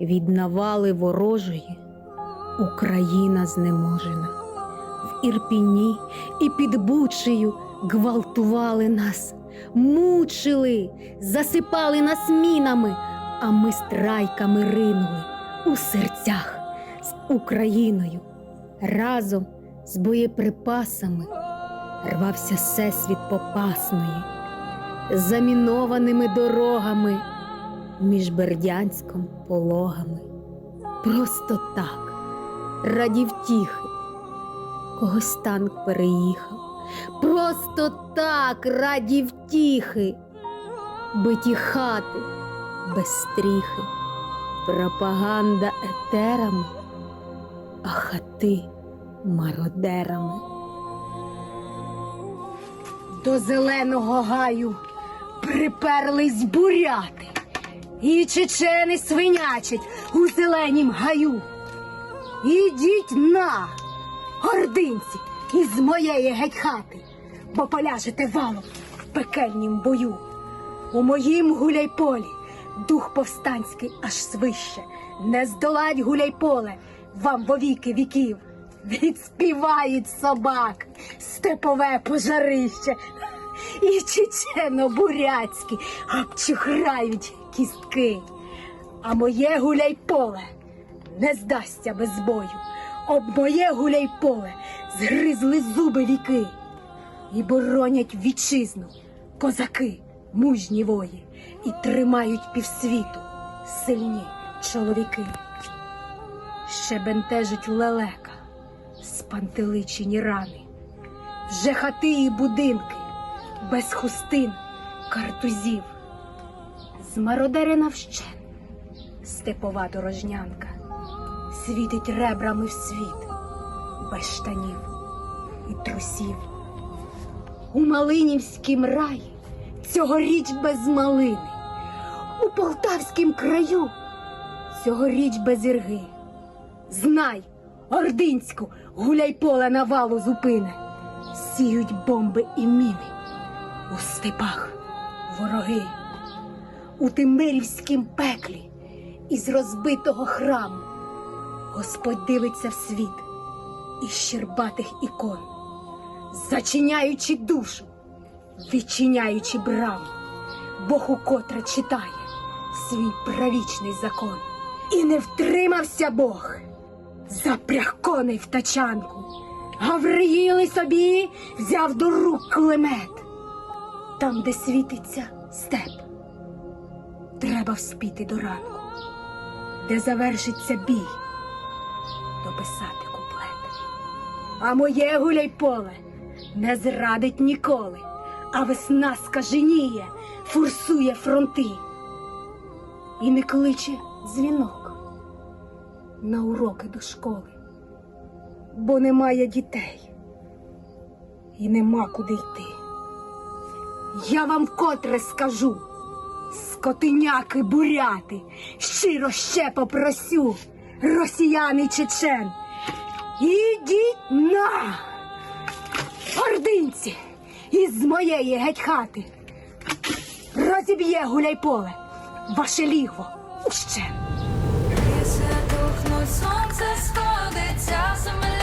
від навали ворожої Україна знеможена. В Ірпіні і під Бучею гвалтували нас, мучили, засипали нас мінами, а ми страйками ринули у серцях з Україною. Разом з боєприпасами рвався всесвіт попасної, замінованими дорогами між Бердянськом пологами. Просто так, раді втіхи, когось танк переїхав. Просто так, раді втіхи, биті хати без стріхи, пропаганда етерами, а хати мародерами. До зеленого гаю приперлись буряти, і чечени свинячать у зеленім гаю. Ідіть на, гординці, із моєї геть хати, бо поляжете валом в пекельнім бою. У моїм гуляйполі дух повстанський аж свище, не здолать гуляйполе вам во віки віків. Відспівають собак, степове пожарище, і чечено-буряцькі обчухрають кістки. А моє гуляйполе не здасться без бою. Об моє гуляйполе згризли зуби віки і боронять вітчизну козаки, мужні вої, і тримають півсвіту сильні чоловіки. Ще бентежить лелека, спантеличені рани, вже хати і будинки, без хустин, картузів, змародерена вщен, степова дорожнянка, світить ребрами в світ, без штанів і трусів. У Малинівськім раї цьогоріч без малини, у Полтавськім краю цьогоріч без ірги. Знай, Ординську, гуляй поле навалу зупине, сіють бомби і міни у степах вороги, у Тимирівськім пеклі із розбитого храму Господь дивиться в світ із щербатих ікон, зачиняючи душу, відчиняючи браму, Бог укотре читає свій правічний закон. І не втримався Бог, запряг коней в тачанку. Гавриїли собі взяв до рук кулемет. Там, де світиться степ, треба вспіти до ранку, де завершиться бій, дописати куплет. А моє гуляй-поле не зрадить ніколи, а весна скаженіє, форсує фронти і не кличе дзвінок на уроки до школи, бо немає дітей і нема куди йти. Я вам вкотре скажу, скотиняки буряти, щиро ще попросю, росіяни чечен. Ідіть на ординці із моєї геть хати. Розіб'є гуляй-поле, ваше лігво ущен. Сонце сходиться, земля